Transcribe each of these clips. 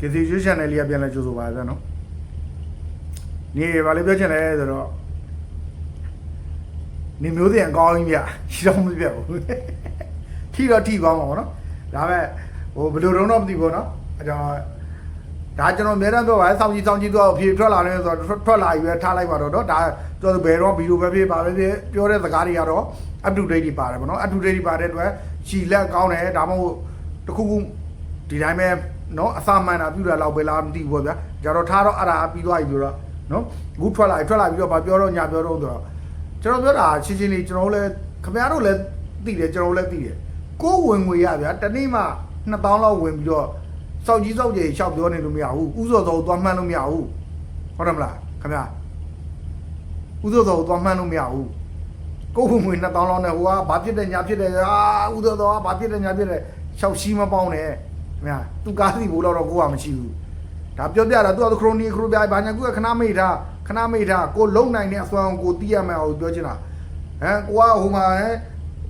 ကေစီရွှေ channel လေးကပြန်လဲကြိုဆိုပါဗျာနော်နေဘာလေးပြောချင်လဲဆိုတော့နေမျိုးစင်အကောင်းကြီးဗျရှိတော့မပြတ်ဘူးထီတော့ထီကောင်းပါဘောနော်ဒါပေမဲ့ဟိုဘယ်လိုတော့တော့မသိဘူးနော်အဲကြောင့်ဒါကျွန်တော်အများအားပြောပါစေစောင့်ကြည့်စောင့်ကြည့်တော့အဖြေထွက်လာတယ်ဆိုတော့ထွက်လာပြီပဲထားလိုက်ပါတော့နော်ဒါကျွန်တော်ဘယ်တော့ဗီဒီယိုပဲဖြစ်ပါပဲဖြစ်ပြောတဲ့စကားတွေကတော့ up to date တွေပါတယ်ဗောနော် up to date တွေပါတဲ့အတွက်ရှီလက်ကောင်းတယ်ဒါမှမဟုတ်တခုခု ဒီတိုင်းပဲနော်အစာမှန်တာပြုတာတော့ပဲလားမသိဘူးပေါ့ဗျာကြတော့ထားတော့အဲ့ဒါပြီးသွားပြီဆိုတော့နော်အခုထွက်လာပြီထွက်လာပြီးတော့ဗာပြောတော့ညာပြောတော့ဆိုတော့ကျွန်တော်ပြောတာချင်းချင်းလေးကျွန်တော်လည်းခင်ဗျားတို့လည်းသိတယ်ကျွန်တော်လည်းသိတယ်ကိုယ်ဝင်ငွေရဗျာတနေ့မှ2000လောက်ဝင်ပြီးတော့စောက်ကြီးစောက်ကြီးရှောက်ပြောနေလို့မရဘူးဥစောစောသွားမှန်းလို့မရဘူးဟုတ်တယ်မလားခင်ဗျာဥစောစောသွားမှန်းလို့မရဘူးကိုယ်ဝင်ဝင်2000လောက်နဲ့ဟိုကဘာဖြစ်တယ်ညာဖြစ်တယ်အာဥဒတော်ကဘာဖြစ်တယ်ညာဖြစ်တယ်ရှောက်ရှိမပေါင်းနဲ့ ခင်ဗျာသူကားစီဘူးတော့ကိုကမရှိဘူးဒါပြောပြတာသူကခရိုနီခရိုပြဘာညာကူကခဏမိတ်ထားခဏမိတ်ထားကိုလုံနိုင်တဲ့အစွမ်းကိုတီးရမယ်အောင်ပြောချင်တာဟမ်ကိုကဟိုမှာဟမ်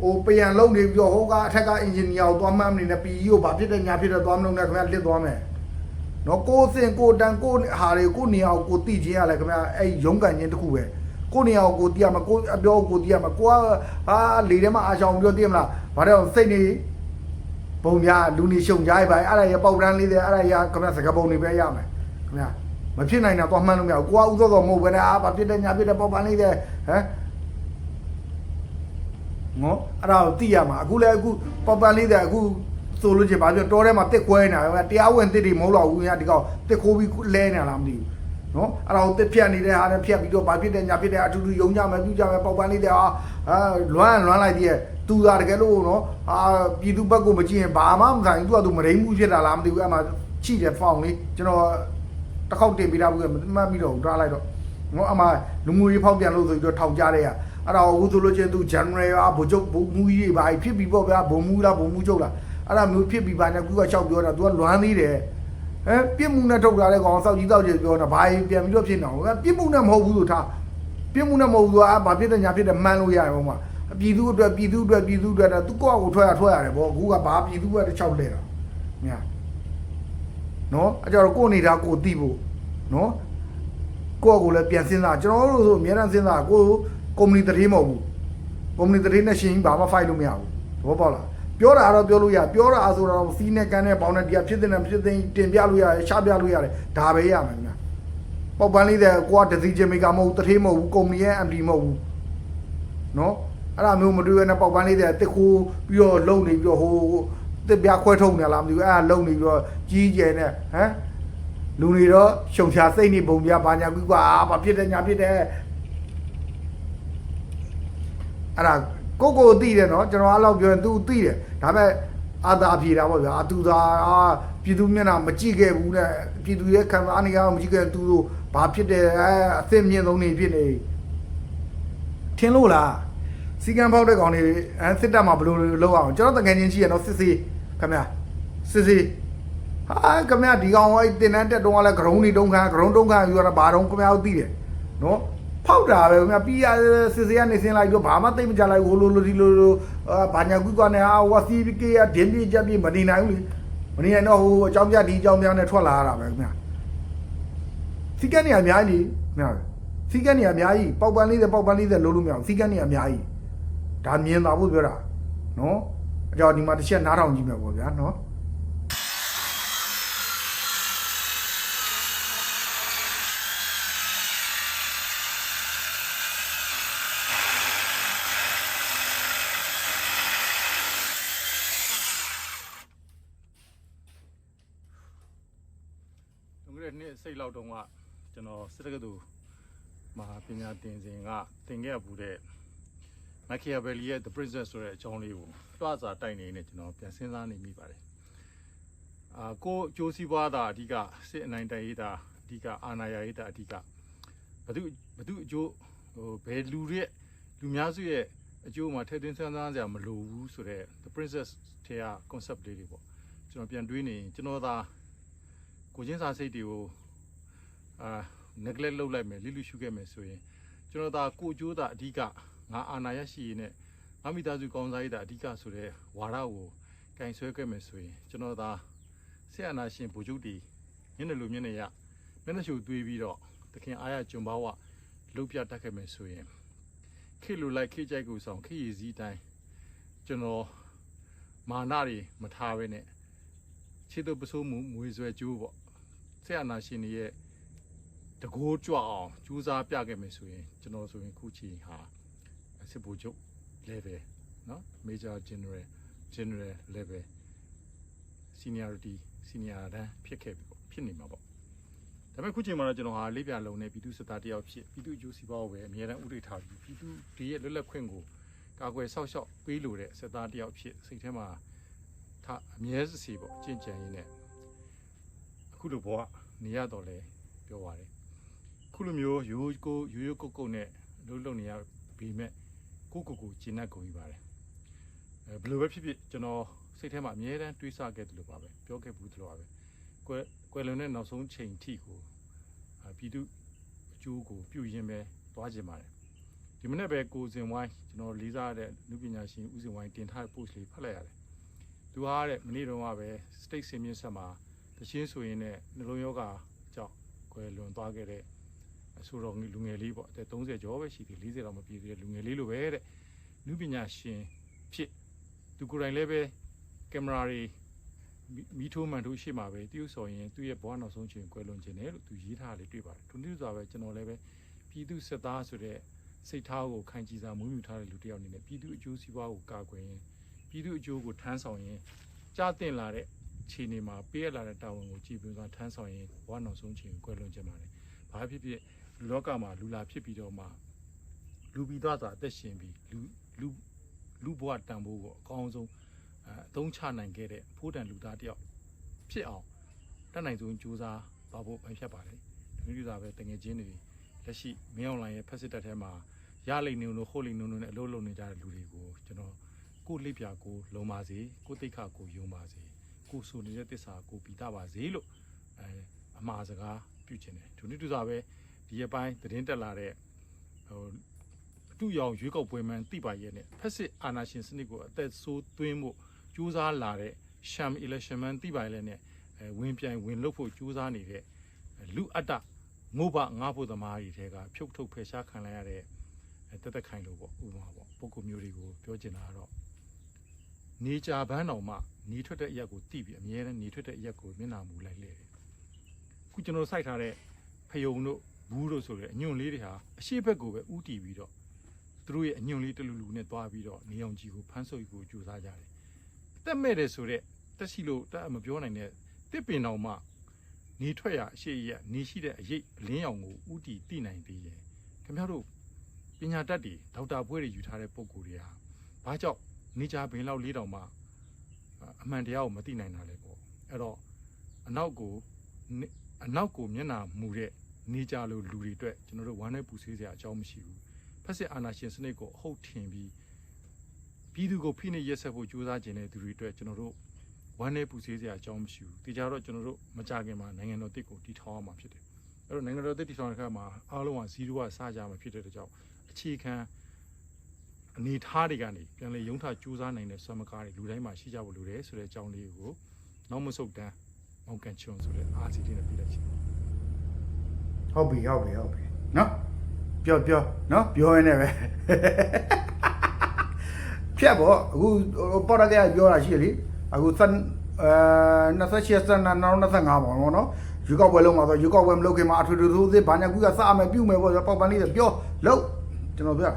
ဟိုပြန်လုံနေပြီးတော့ဟိုကအထက်ကအင်ဂျင်နီယာကိုသွားမှန်းနေနဲ့ PE ကိုဘာဖြစ်တယ်ညာဖြစ်တယ်သွားမလို့နဲ့ခင်ဗျာလစ်သွားမယ်နော်ကိုစင်ကိုတန်ကိုဟာတွေကိုနေအောင်ကိုတီးခြင်းရလဲခင်ဗျာအဲ့ရုံးကန်ခြင်းတစ်ခုပဲကိုနေအောင်ကိုတီးရမှာကိုအပြောကိုတီးရမှာကိုကဟာလေထဲမှာအာချောင်ပြောသိရမလားဘာတော့စိတ်နေ ပုံများလူနေရှုံကြိုက်ပါအဲ့ဒါရပေါက်တန်းလေးတွေအဲ့ဒါရခင်ဗျစကပုံတွေပဲရမယ်ခင်ဗျမဖြစ်နိုင်တာတော့မှန်းလို့မရဘူးကိုကဥသောတော်မဟုတ်ဘဲနဲ့အာဘာဖြစ်တဲ့ညာဖြစ်တဲ့ပေါက်ပန်းလေးတွေဟမ်နော်အဲ့ဒါကိုသိရမှာအခုလည်းအခုပေါက်ပန်းလေးတွေအခုဆိုလို့ချင်းဘာပြောတောထဲမှာတစ်ခွဲနေတာတရားဝင်တစ်တွေမဟုတ်တော့ဘူးညာဒီကောင်တစ်ခိုးပြီးလဲနေတာလားမသိဘူးနော်အဲ့ဒါကိုတစ်ဖြတ်နေတဲ့ဟာနဲ့ဖြတ်ပြီးတော့ဘာဖြစ်တယ်ညာဖြစ်တယ်အထူးထူးယုံကြမယ်ပြုကြမယ်ပေါက်ပန်းလေးတဲ့ဟာအာလွမ်းလွမ်းလိုက်သေးရဲ့ သူသာတကယ်လို့နော်အာပြည်သူဘက်ကိုမကြည့်ရင်ဘာမှမဆိုင်ဘူးသူကသူမရိမ့်မှုဖြစ်တာလားမသိဘူးအဲ့မှာချိတယ်ဖောင်းလေးကျွန်တော်တစ်ခေါက်တင်ပေးတာဘူးကမမှတ်ပြီးတော့တွားလိုက်တော့နော်အမှလူမှုရေးဖောက်ပြန်လို့ဆိုပြီးတော့ထောင်ကြတဲ့ရအဲ့ဒါကိုအခုဆိုလို့ချင်းသူ general อ่ะဘုံချုပ်ဘုံမူကြီးတွေပါဖြစ်ပြီးပေါ့ဗျာဘုံမူလားဘုံမူချုပ်လားအဲ့ဒါမျိုးဖြစ်ပြီးပါညာကူကလျှောက်ပြောတာ तू ကလွမ်းသေးတယ် ဟဲပြစ်မှုနဲ့ထုတ်လာတဲ့ကောင်စောက်ကြီးတောက်ကြီးပြောတာဘာရင်ပြန်ပြီးတော့ဖြစ်နေအောင်ပြစ်မှုနဲ့မဟုတ်ဘူးလို့ထားပြစ်မှုနဲ့မဟုတ်ဘူးကဘာဖြစ်တဲ့ညာဖြစ်တဲ့မှန်းလို့ရတယ်ဘုံမှာ ပြည်သူအတွက်ပြည်သူအတွက်ပြည်သူအတွက်သူကိုယ့်အကိုထွက်ရထွက်ရတယ်ဗောအခုကဘာပြည်သူကတစ်ချောက်လဲတာညာနော်အကြတော့ကိုယ်နေတာကိုသိဖို့နော်ကိုယ့်အကိုလည်းပြန်စဉ်းစားကျွန်တော်တို့ဆိုအများအားစဉ်းစားကိုကုမ္ပဏီတတိမဟုတ်ဘူးကုမ္ပဏီတတိနဲ့ရှင်ဘာမှ fight လို့မရဘူးသဘောပေါက်လားပြောတာတော့ပြောလို့ရပြောတာဆိုတော့စီးနဲ့ကန်နဲ့ပေါင်းနဲ့ဒီကဖြစ်တဲ့နဲ့ဖြစ်တဲ့တင်ပြလို့ရတယ်ရှားပြလို့ရတယ်ဒါပဲရမယ်ခင်ဗျပေါက်ပန်းလေးတဲ့ကိုကဒစီဂျင်မီကမဟုတ်တထေးမဟုတ်ဘူးကုမ္ပဏီရဲ့ MD မဟုတ်ဘူးနော် အဲ့ဒါမျိုးမတွေ့ရတဲ့ပေါက်ပန်းလေးတဲ့တစ်ခိုးပြီးတော့လုံနေပြီးတော့ဟိုတစ်ပြခွဲထုတ်နေလားမသိဘူးအဲ့ဒါလုံနေပြီးတော့ကြီးကျယ်နဲ့ဟမ်လူတွေတော့ရှုံချစိတ်နေပုံပြဘာညာကွာဘာဖြစ်တယ်ညာဖြစ်တယ်အဲ့ဒါကိုကိုသိတယ်နော်ကျွန်တော်အဲ့လောက်ပြောရင် तू သိတယ်ဒါပေမဲ့အာသာဖြေတာပေါ့ဗျာအတူသာအာပြည်သူမျက်နှာမကြည့်ခဲ့ဘူးနဲ့ပြည်သူရဲ့ခံစားနေရမကြည့်ခဲ့သူတို့ဘာဖြစ်တယ်အဲအသင့်မြင့်ဆုံးနေဖြစ်နေထင်လို့လား စီကံဖောက်တဲ့ကောင်တွေအဲစစ်တပ်မှာဘယ်လိုလုပ်အောင်ကျွန်တော်တကယ်ချင်းရှိရနော်စစ်စစ်ခင်ဗျာစစ်စစ်ဟာခင်ဗျာဒီကောင်ကတင်တန်းတက်တော့လဲဂရုံးနေတုံးခါဂရုံးတုံးခါယူရတာဘာတော့ခင်ဗျာတို့သိတယ်နော်ဖောက်တာပဲခင်ဗျာပြီးရစစ်စစ်ကနေဆင်းလိုက်တော့ဘာမှသိမကြလိုက်ဟိုလိုလိုဒီလိုလိုအာဘာညာကွကွနဲ့အာဝစီကေရဒင်းပြေချက်ပြေမနေနိုင်ဘူးလေမနေနိုင်တော့ဟိုအကြောင်းပြဒီအကြောင်းပြနဲ့ထွက်လာရတာပဲခင်ဗျာစီကနေအများကြီးခင်ဗျာစီကနေအများကြီးပေါက်ပန်းလေးတဲ့ပေါက်ပန်းလေးတဲ့လုံးလို့မရဘူးစီကနေအများကြီး ဒါမြင်တာဖို့ပြောတာနော်အကြောင်းဒီမှာတစ်ချက်နားထောင်ကြည့်မယ်ပေါ့ဗျာနော်လွန်ခဲ့တဲ့နှစ်စိတ်လောက်တုန်းကကျွန်တော်စစ်တက္ကသိုလ်မှာပညာသင်စဉ်ကသင်ခဲ့ရပူတဲ့ Machiavelli ရဲ့ The Princess ဆိုတဲ့အကြောင်းလေးကိုတွားစာတိုက်နေနေကျွန်တော်ပြန်စဉ်းစားနေမိပါတယ်။အာကိုအကျိုးစီးပွားတာအဓိကစစ်အနိုင်တိုက်ရေးတာအဓိကအာဏာရရေးတာအဓိကဘသူဘသူအကျိုးဟိုဘယ်လူတွေရဲ့လူများစုရဲ့အကျိုးမှာထည့်သွင်းစဉ်းစားကြမလိုဘူးဆိုတော့ The Princess ထဲက concept လေးတွေပေါ့ကျွန်တော်ပြန်တွေးနေရင်ကျွန်တော်သာကိုချင်းစာစိတ်တွေကိုအာ neglect လုပ်လိုက်မယ်လိလူရှုခဲ့မယ်ဆိုရင်ကျွန်တော်ဒါကိုကျိုးတာအဓိက ငါအာနာရရှိရနဲ့ငါမိသားစုကောင်းစားရတာအဓိကဆိုတဲ့ဝါဒကိုကင်ဆွဲခဲ့မယ်ဆိုရင်ကျွန်တော်ဒါဆက်အာနာရှင်ဘူချုပ်တီမျက်နှာလိုမျက်နှာရမျက်နှာရှူသွေးပြီးတော့သခင်အားရဂျွန်ဘာဝလုတ်ပြတတ်ခဲ့မယ်ဆိုရင်ခေလိုလိုက်ခေကြိုက်ကိုဆောင်ခေရည်စည်းတိုင်းကျွန်တော်မာနတွေမထားဘဲနဲ့ခြေတုပ်ပစိုးမှုမွေဆွဲကြိုးပေါ့ဆရာနာရှင်တွေရဲ့တကိုးကြွအောင်ကြိုးစားပြခဲ့မယ်ဆိုရင်ကျွန်တော်ဆိုရင်ခုချိန်ဟာ စစ်ဘူချုပ် level နော် major general general level seniority senior တန်းဖြစ်ခဲ့ပြီပေါ့ဖြစ်နေမှာပေါ့ဒါပေမဲ့ခုချိန်မှာတော့ကျွန်တော်ဟာလေးပြလုံးနဲ့ပြည်သူစစ်သားတယောက်ဖြစ်ပြည်သူအကျိုးစီးပွားကိုပဲအမြဲတမ်းဥဒိထားပြီးပြည်သူဒီရဲ့လွတ်လပ်ခွင့်ကိုကာကွယ်ဆောက်ရှောက်ပေးလို့တဲ့စစ်သားတယောက်ဖြစ်စိတ်ထဲမှာထားအမြဲစီပေါ့အကျင့်ကြံရင်းနဲ့အခုလိုဘဝနေရတော့လဲပြောပါတယ်ခုလိုမျိုးရိုးကိုရိုးရိုးကုတ်ကုတ်နဲ့လုံးလုံးနေရပြီးမဲ့ ကိုကိုကိုကျဉ်တ်ကုန်ပြီပါတယ်အဲဘယ်လိုပဲဖြစ်ဖြစ်ကျွန်တော်စိတ်ထဲမှာအမြဲတမ်းတွေးဆခဲ့တယ်လို့ပါပဲပြောခဲ့ဘူးတယ်လို့ပါပဲကွယ်ကွယ်လွန်တဲ့နောက်ဆုံးချိန်ထိကိုအာပြည်သူအကျိုးကိုပြုရင်းပဲသွားခြင်းပါတယ်ဒီမနေ့ပဲကိုစင်ဝိုင်းကျွန်တော်လေးစားရတဲ့လူပညာရှင်ဦးစင်ဝိုင်းတင်ထားတဲ့ post လေးဖတ်လိုက်ရတယ်သူဟာတဲ့မနေ့တုန်းကပဲ state စင်မြင့်ဆက်မှာတချင်းဆိုရင်နဲ့နှလုံးယောဂါကြောင့်ကွယ်လွန်သွားခဲ့တဲ့အ ဆိုတော်လူငယ်လေးပေါ့အသက်30ကျော်ပဲရှိသေး40တော့မပြည့်သေးတဲ့လူငယ်လေးလိုပဲတဲ့လူပညာရှင်ဖြစ်သူကိုယ်တိုင်လည်းပဲကင်မရာတွေမီမီထိုးမှန်ထိုးရှိမှာပဲတရုပ်ဆောင်ရင်သူ့ရဲ့ဘဝနောက်ဆုံးချိန်ကွယ်လွန်ခြင်းတယ်လို့သူရေးထားလေးတွေ့ပါတယ်သူနည်းစွာပဲကျွန်တော်လည်းပဲပြည်သူစစ်သားဆိုတဲ့စိတ်ထားကိုခိုင်ကြည်စွာမွေးမြူထားတဲ့လူတစ်ယောက်အနေနဲ့ပြည်သူအကျိုးစီးပွားကိုကာကွယ်ရင်ပြည်သူအကျိုးကိုထမ်းဆောင်ရင်ကြားတင်လာတဲ့ခြေနေမှာပေးရလာတဲ့တာဝန်ကိုကြည်ပွင့်စွာထမ်းဆောင်ရင်ဘဝနောက်ဆုံးချိန်ကိုကွယ်လွန်ခြင်းပါတယ်။ဘာဖြစ်ဖြစ် လူလောကမှာလူလာဖြစ်ပြီးတော့မှလူပြီးသားစွာအသက်ရှင်ပြီးလူလူလူဘဝတန်ဖိုးကိုအကောင်းဆုံးအဲအသုံးချနိုင်ခဲ့တဲ့ဖိုးတန်လူသားတစ်ယောက်ဖြစ်အောင်တတ်နိုင်ဆုံးကြိုးစားသွားဖို့ပဲဖြစ်ပါတယ်။ဒီလိုသာပဲတငယ်ချင်းတွေလက်ရှိမင်းအွန်လိုင်းရဲ့ဖက်စစ်တက်ထဲမှာရလိမ့်နေလို့ဟုတ်လိမ့်နေလို့နဲ့အလုပ်လုပ်နေကြတဲ့လူတွေကိုကျွန်တော်ကိုယ်လိပ်ပြကိုလုံပါစေကိုယ်တိတ်ခကိုယုံပါစေကိုယ်ဆိုနေတဲ့တစ္ဆာကိုပြီးတာပါစေလို့အဲအမှားစကားပြုချင်တယ်ဒီနေ့တူစားပဲ ဒီရက်ပိုင်းသတင်းတက်လာတဲ့ဟိုအတူရောင်ရွေးကောက်ပွဲမှန်တိပါရဲ့နဲ့ဖက်စစ်အာဏာရှင်စနစ်ကိုအသက်ဆိုးသွင်းဖို့ကြိုးစားလာတဲ့ sham election မှန်တိပါရဲ့နဲ့အဲဝင်ပြိုင်ဝင်လုပ်ဖို့ကြိုးစားနေတဲ့လူအတ္တငို့ဘငါဖို့သမားတွေထဲကဖြုတ်ထုတ်ဖယ်ရှားခံလိုက်ရတဲ့အဲတက်တက်ခိုင်လို့ပေါ့ဥပမာပေါ့ပုံကူမျိုးတွေကိုပြောချင်တာကတော့နေကြဘန်းတော်မှနေထွက်တဲ့အရက်ကိုတိပြီးအမြဲတမ်းနေထွက်တဲ့အရက်ကိုမျက်နှာမူလိုက်လေတယ်ခုကျွန်တော်စိုက်ထားတဲ့ဖယုံတို့ ဘူးတို့ဆိုတဲ့အညွန့်လေးတွေဟာအရှိဘက်ကိုပဲဥတီပြီးတော့သူတို့ရဲ့အညွန့်လေးတလူလူနဲ့တွားပြီးတော့နေအောင်ကြီးကိုဖမ်းဆုပ်ကိုကြိုးစားကြတယ်တက်မဲ့တယ်ဆိုတော့တက်ရှိလို့တက်မပြောနိုင်တဲ့တစ်ပင်တော်မှနေထွက်ရအရှိရက်နေရှိတဲ့အရေးအလင်းရောင်ကိုဥတီတိနိုင်သေးရဲ့ခင်ဗျားတို့ပညာတတ်တွေဒေါက်တာဘွဲတွေယူထားတဲ့ပုံကိုယ်တွေဟာဘာကြောင့်နေကြပင်လောက်လေးတောင်မှအမှန်တရားကိုမသိနိုင်တာလေပေါ့အဲ့တော့အနောက်ကိုအနောက်ကိုမျက်နှာမူတဲ့ နေကြလို့လူတွေအတွက်ကျွန်တော်တို့ဝမ်းနဲ့ပူဆွေးစရာအကြောင်းမရှိဘူးဖက်စစ်အာဏာရှင်စနစ်ကိုအဟုတ်ထင်ပြီးပြည်သူကိုဖိနှိပ်ရက်ဆက်ဖို့ကြိုးစားခြင်းတဲ့သူတွေအတွက်ကျွန်တော်တို့ဝမ်းနဲ့ပူဆွေးစရာအကြောင်းမရှိဘူးဒီကြတော့ကျွန်တော်တို့မကြခင်မှာနိုင်ငံတော်တစ်ကိုတည်ထောင်အောင်မှာဖြစ်တယ်အဲ့တော့နိုင်ငံတော်တစ်တည်ထောင်တဲ့အခါမှာအားလုံးက0ကစကြမှာဖြစ်တဲ့အတွက်ကြောင့်အခြေခံအနေထားတွေကနေပြန်လေရုံထကြိုးစားနိုင်တဲ့ဆွမ်းမကားတွေလူတိုင်းမှာရှိကြဖို့လိုတယ်ဆိုတဲ့အကြောင်းလေးကိုနောက်မဆုတ်တန်းမောင်ကန်ချွန်ဆိုတဲ့အာစီလေးနဲ့ပြလိုက်ချင်တယ် ဟုတ်ပြီဟုတ်ပြီဟုတ်ပြီနော်ပြောပြောနော်ပြောရင်းနဲ့ပဲဖြတ်ပေါ့အခုပေါ်ရကပြောတာရှိတယ်လေအခုစက်အဲ28စက်နာ25ပေါ့နော်ယူကောက်ပွဲလုံးမှာဆိုယူကောက်ပွဲမလုပ်ခင်မှာအထွေထွေသိုးသေးဘာညာကူကစအမယ်ပြုတ်မယ်ပေါ့ပေါက်ပန်းလေးပြောလို့ကျွန်တော်ပြော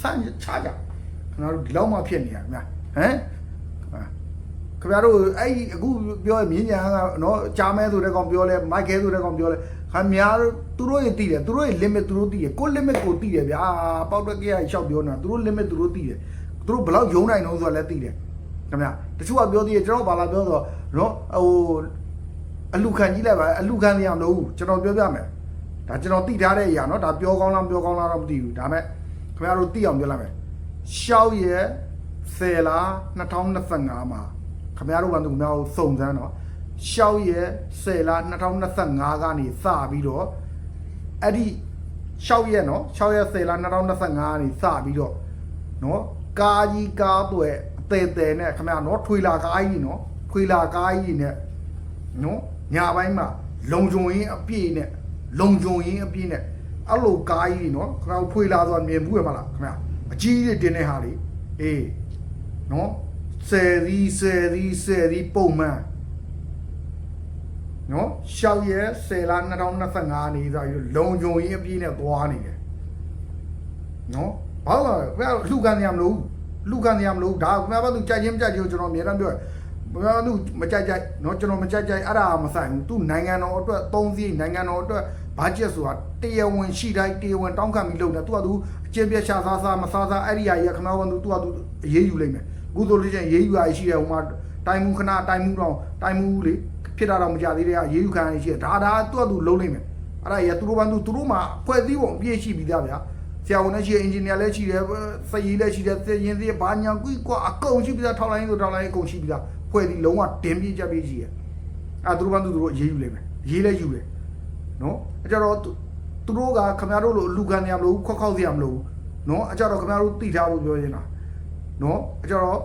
ဆန်းချကြကျွန်တော်တို့ဒီလောက်မှဖြစ်နေရမြဟမ် ခင်ဗျားတို့အဲ့အခုပြောမြင်းညာကနော်ကြားမဲဆိုတဲ့ကောင်ပြောလဲမိုက်ခဲဆိုတဲ့ကောင်ပြောလဲခင်ဗျားတို့သူတို့ရဲ့တည်တယ်သူတို့ရဲ့ limit သူတို့တည်တယ်ကို limit ကိုတည်တယ်ဗျာပေါက်တက်ကြရရှောက်ပြောနေတာသူတို့ limit သူတို့တည်တယ်သူတို့ဘယ်လောက်ယုံနိုင်တော့ဆိုတာလည်းတည်တယ်ခင်ဗျာတချို့ကပြောသေးတယ်ကျွန်တော်ဘာလာပြောဆိုတော့နော်ဟိုအလူခံကြီးလိုက်ပါအလူခံနေအောင်လို့ကျွန်တော်ပြောပြမယ်ဒါကျွန်တော်တည်ထားတဲ့အရာနော်ဒါပြောကောင်းလားပြောကောင်းလားတော့မသိဘူးဒါပေမဲ့ခင်ဗျားတို့တည်အောင်ပြောလိုက်မယ်ရှောက်ရဲ့10လား2025မှာ ခမရတို့ကသူများကိုစုံစမ်းတော့ရှောက်ရဲ့10လ2025ကနေစပြီးတော့အဲ့ဒီရှောက်ရဲ့နော်ရှောက်ရဲ့10လ2025ကနေစပြီးတော့နော်ကာကြီးကားပွဲအသေးသေးနဲ့ခမရနော်ထွေလာကားကြီးနော်ထွေလာကားကြီးနဲ့နော်ညာပိုင်းမှာလုံခြုံရေးအပြည့်နဲ့လုံခြုံရေးအပြည့်နဲ့အဲ့လိုကားကြီးတွေနော်ခင်ဗျားတို့ဖွေလာသွားမြင်ဘူးရမလားခင်ဗျာအကြီးကြီးတင်တဲ့ဟာတွေအေးနော် ဆယ်ရီဆယ်ရီဆယ်ရီပုံမှန်နော်ရှောက်ရဲဆယ်လာ2025နေဆိုပြီးလုံခြုံရေးအပြည့်နဲ့သွားနေတယ်နော်ဘာလို့လဲဘယ်လူကန်နေရမလို့လူကန်နေရမလို့ဒါကဘာလို့ကြိုက်ချင်းကြိုက်ချင်းကျွန်တော်အများအားပြောဘာလို့မကြိုက်ကြိုက်နော်ကျွန်တော်မကြိုက်ကြိုက်အဲ့ဒါမဆိုင်ဘူးသူနိုင်ငံတော်အတွက်သုံးစည်းနိုင်ငံတော်အတွက်ဘတ်ဂျက်ဆိုတာတရားဝင်ရှိတိုင်းတရားဝင်တောင်းခံပြီးလုပ်တာသူကသူအကျင့်ပြချစားစားမစားစားအဲ့ဒီအရာကြီးကခဏကသူကသူအရေးယူလိုက်မယ် အခုဆိုလို့ချင်းရေးယူရရှိတယ်ဟိုမှာတိုင်မှုခဏတိုင်မှုတော့တိုင်မှုလေဖြစ်တာတော့မကြသေးတဲ့ကရေးယူခံရရှိတယ်ဒါဒါသူကသူလုံးလိုက်မယ်အဲ့ဒါကြီးကသူတို့ဘာသူသူတို့မှာဖွဲ့စည်းပုံအပြည့်ရှိပြီးသားဗျာဆရာဝန်လည်းရှိတယ်အင်ဂျင်နီယာလည်းရှိတယ်စက်ရေးလည်းရှိတယ်သင်ရင်သေးဘာညာကွီကွာအကုန်ရှိပြီးသားထောက်လိုင်းဆိုထောက်လိုင်းအကုန်ရှိပြီးသားဖွဲ့ပြီးလုံးဝတင်းပြကြပြကြီးရအဲသူတို့ဘာသူတို့အေးအေးယူလိုက်မယ်ရေးလဲယူတယ်နော်အကြတော့သူတို့ကခမရတို့လိုလူခံနေရမလို့ခွက်ခောက်စီရမလို့နော်အကြတော့ခမရတို့တိထားဖို့ပြောနေတာ နော်အကြတော့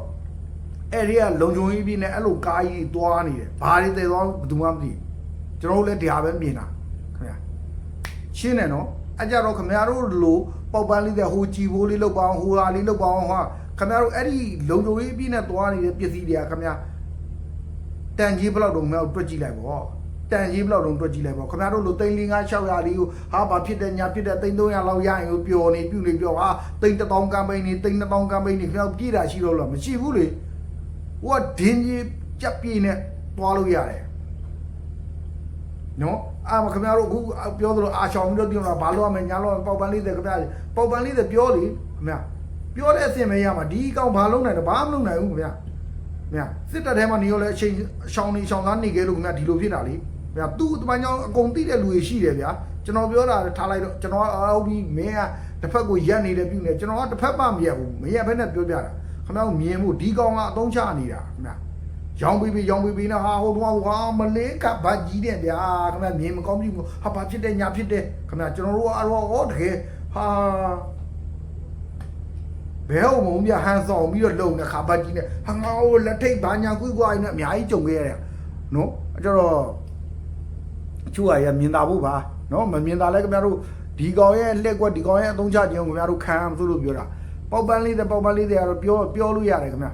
အဲ့ဒီကလုံခြုံရေးပြီးနေအဲ့လိုကားကြီးတွားနေတယ်ဘာတွေတည်သွားဘယ်သူမှမသိကျွန်တော်တို့လည်းတရားပဲမြင်တာခင်ဗျာရှင်းတယ်နော်အကြတော့ခမရတို့လိုပေါက်ပန်းလေးတဲ့ဟိုကြည်ဘိုးလေးလောက်ပါအောင်ဟိုဟာလေးလောက်ပါအောင်ဟာခမရတို့အဲ့ဒီလုံခြုံရေးပြီးနေတွားနေတဲ့ပစ္စည်းတွေကခမရတန်ကြီးဘယ်လောက်တုံးမြောက်တွက်ကြည့်လိုက်ပေါ့ တန်ကြီးဘယ်လောက်တုံးတွက်ကြည့်လိုက်ပေါ့ခင်ဗျားတို့လိုသိန်း၄၅600လေးကိုဟာဘာဖြစ်တယ်ညာဖြစ်တယ်သိန်း300လောက်ရရင်ကိုပျော်နေပြုတ်နေပျော်ဟာသိန်း1000ကမ်ပိန်းနေသိန်း2000ကမ်ပိန်းနေခင်ဗျားပြည်တာရှိတော့လားမရှိဘူးလေဟိုကဒင်းကြီးကြက်ပြေးနဲ့တွားလို့ရတယ်နော်အာမခင်ဗျားတို့အခုပြောသလိုအာရှောင်ပြီးတော့ပြောတာဘာလို့ရမလဲညာလို့ပေါက်ပန်းလေးတွေခင်ဗျားပေါက်ပန်းလေးတွေပြောလေခင်ဗျာပြောတဲ့အဆင်မရမှာဒီကောင်ဘာလုံးနိုင်တယ်ဘာမလုံးနိုင်ဘူးခင်ဗျာမြတ်စစ်တပ်ထဲမှာနေရောလဲအချိန်ရှောင်းနေရှောင်းသားနေခဲ့လို့မြတ်ဒီလိုဖြစ်တာလေ မြတ်သူ့တမန်ကြောင့်အကုန်သိတဲ့လူတွေရှိတယ်ဗျာကျွန်တော်ပြောတာထားလိုက်တော့ကျွန်တော်အော်ပြီးမင်းကတစ်ဖက်ကိုရက်နေတယ်ပြုနေကျွန်တော်ကတစ်ဖက်မှမရက်ဘူးမရက်ဘဲနဲ့ပြောပြတာခမောက်မြင်မှုဒီကောင်ကအသုံးချနေတာမြတ်ရောင်းပြီးပြီးရောင်းပြီးပြီးနဲ့ဟာဟိုတော့ဟာမလေးကဘာကြီးတဲ့ဗျာခမောက်မြင်မကောင်းဘူးဟာဘာဖြစ်တယ်ညာဖြစ်တယ်ခမောက်ကျွန်တော်တို့ကတော့ဟောတကယ်ဟာဘဲဟိုမုံပြဟန်ဆောင်ပြီးတော့လုံနေခါပတ်ကြီးနဲ့ဟာငါ့ကိုလက်ထိတ်ဘာညာကွီးကွာနဲ့အများကြီးကြုံခဲ့ရတယ်နော်အဲ့တော့ အချို့အရာမြင်တာဖို့ပါနော်မမြင်တာလဲခင်ဗျားတို့ဒီကောင်ရဲ့လက်ကွက်ဒီကောင်ရဲ့အသုံးချခြင်းကိုခင်ဗျားတို့ခံရမလို့လို့ပြောတာပေါက်ပန်းလေးတဲ့ပေါက်ပန်းလေးတဲ့ကတော့ပြောပြောလို့ရတယ်ခင်ဗျာ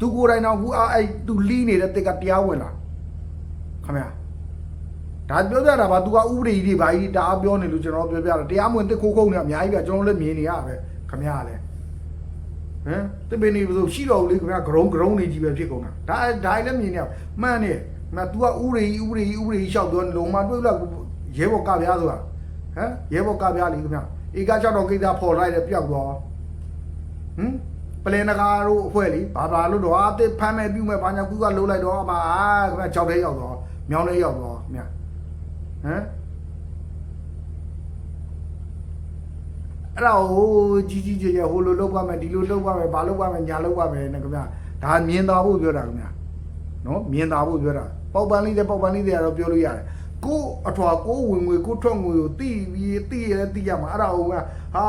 သူကိုယ်တိုင်တော့ခုအဲ့သူလီးနေတဲ့တက်ကတရားဝင်လာခင်ဗျာဒါပြောပြတာပါ तू ကဥပဒေကြီးတွေဘာကြီးတအားပြောနေလို့ကျွန်တော်ပြောပြတာတရားမဝင်တစ်ခိုးခုံနေအများကြီးပြကျွန်တော်လည်းမြင်နေရပဲခင်ဗျာလည်းဟမ်တပင်းနေလို့ရှိတော့ဘူးလေခင်ဗျာဂရုံဂရုံနေကြီးပဲဖြစ်ကုန်တာဒါဒါလည်းမြင်နေရမှန်နေ မ तू ကဥရေကြီးဥရေကြီးဥရေကြီးလျှောက်ပြောနေလုံးမတွေ့လားရဲဘော်ကပြားဆိုတာဟမ်ရဲဘော်ကပြားလေခင်ဗျာဧက6တော့ကိစ္စဖော်လိုက်တယ်ပျောက်သွားဟမ်ပလင်နဂါတို့အဖွဲ့လေဘာဘာလို့တော့အသစ်ဖမ်းမဲ့ပြုမဲ့ဘာညာကူကလုံးလိုက်တော့အမအာခင်ဗျာ6ထဲရောက်တော့မြောင်းထဲရောက်တော့ခင်ဗျာဟမ်အဲ့ဒါဟိုကြီးကြီးကျယ်ကျယ်ဟိုလိုလုပ်ပါမယ်ဒီလိုလုပ်ပါမယ်ဘာလုပ်ပါမယ်ညာလုပ်ပါမယ်နဲ့ခင်ဗျာဒါမြင်သာဖို့ပြောတာခင်ဗျာနော်မြင်သာဖို့ပြောတာ ပေါက်ပန်းလေးတဲ့ပေါက်ပန်းလေးတွေကတော့ပြောလို့ရတယ်ကိုအထွာကိုဝင်ငွေကိုထွက်ငွေကိုတိပြီးတိရတိရမှာအဲ့ဒါဟိုကဟာ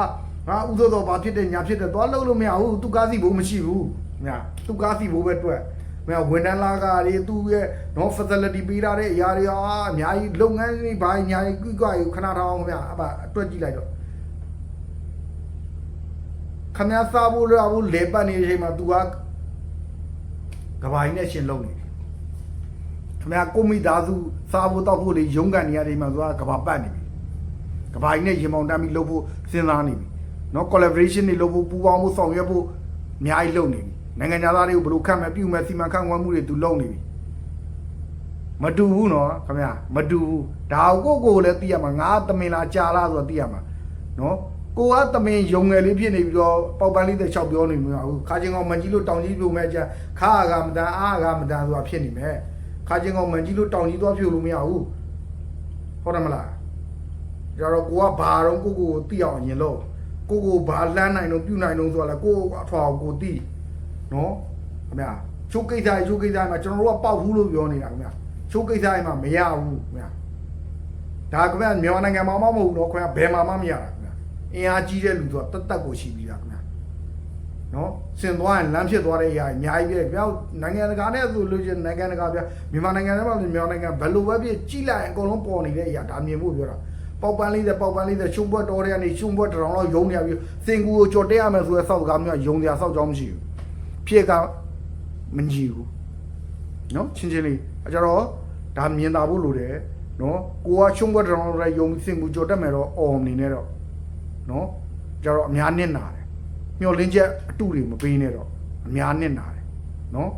ငါဥသောတော့ဘာဖြစ်တယ်ညာဖြစ်တယ်သွားလုပ်လို့မရဘူးသူကားစီဘိုးမရှိဘူးညာသူကားစီဘိုးပဲတွက်မင်းဝန်တန်းလာကတွေသူ့ရဲ့နော် facility ပေးထားတဲ့အရာတွေဟာအများကြီးလုပ်ငန်းတွေဘာညာကြီးကွိကွာခဏထောင်းခင်ဗျာအပအတွက်ကြည့်လိုက်တော့ခမရစားဖို့ရဖို့လေပတ်နေတဲ့အချိန်မှာ तू ကကဘာကြီးနဲ့ရှင်လုံးနေတယ် ခမရကိုမိသားစုစားဖို့တောက်ဖို့လေရုံးကန်နေရတဲ့အချိန်မှာ तू ကကဘာပတ်နေပြီကဘာကြီးနဲ့ရင်မောင်တမ်းပြီးလုပ်ဖို့စဉ်းစားနေပြီเนาะ collaboration တွေလုပ်ဖို့ပူးပေါင်းဖို့ဆောင်ရွက်ဖို့အများကြီးလုပ်နေပြီနိုင်ငံသားတွေကိုဘယ်လိုခန့်မဲ့ပြုမဲ့စီမံခန့်ခွဲမှုတွေ तू လုပ်နေပြီမတူဘူးเนาะခမရမတူဘူးဒါကိုကိုကိုလည်းသိရမှာငါသမင်လာကြာလာဆိုတော့သိရမှာเนาะ ကိုကတမင်ယုံငယ်လေးဖြစ်နေပြီးတော့ပေါက်ပန်းလေးတဲ့လျှောက်ပြောနေမှာဟုတ်ခါချင်းကောင်မန်ကြီးလို့တောင်ကြီးပြုံမဲ့ကြခါကမတန်အားကမတန်ဆိုတာဖြစ်နေမယ် ခါချင်းကောင်မန်ကြီးလို့တောင်ကြီးသွားဖြုတ်လို့မရဘူးဟုတ်တယ်မလားကြတော့ကိုကဘာတော့ကိုကိုကိုသိအောင်ရင်လို့ကိုကိုဘာလန်းနိုင်တော့ပြုနိုင်တော့ဆိုတာလဲကိုအထွာကိုသိနော်ခင်ဗျာချိုးကိစ္စချိုးကိစ္စမှာကျွန်တော်တို့ကပေါက်ဘူးလို့ပြောနေတာခင်ဗျာချိုးကိစ္စမှာမရဘူးခင်ဗျာဒါခင်ဗျာမြန်မာနိုင်ငံမှာမမဟုတ်ဘူးနော်ခင်ဗျာဘယ်မှာမှမရတာအင်အားကြီးတဲ့လူဆိုတာတတ်တတ်ကိုရှိပြီးတာခင်ဗျာ နော်စင်သွားရင်လမ်းဖြစ်သွားတဲ့အရာအများကြီးပဲပြောင်းနိုင်ငံတကာနဲ့သူလို့ချင်းနိုင်ငံတကာပြမြန်မာနိုင်ငံထဲမှာလည်းမြန်မာနိုင်ငံဘယ်လိုပဲဖြစ်ကြည့်လိုက်ရင်အကုန်လုံးပေါ်နေတဲ့အရာဒါမြင်ဖို့ပြောတာပေါက်ပန်းလေးတဲ့ပေါက်ပန်းလေးတဲ့ရှုံးဘွက်တော်တွေကနေရှုံးဘွက်တစ်ထောင်လောက်ယုံနေရပြီးစင်ကူကိုကြော်တက်ရမယ်ဆိုတဲ့စောက်ကားမျိုးကယုံစရာစောက်ကြောင်းမရှိဘူးဖြစ်ကမကြည့်ဘူးနော်ချင်းချင်းလေးအကြတော့ဒါမြင်တာဖို့လိုတယ်နော်ကိုကရှုံးဘွက်တစ်ထောင်လောက်ယုံစင်ကူကြော်တက်မယ်တော့အော်နေနေတော့နော်ကြတော့အများနစ်နာတယ် မျောလင်းချက်အတုတွေမပေးနဲ့တော့အများနစ်နာတယ်နော်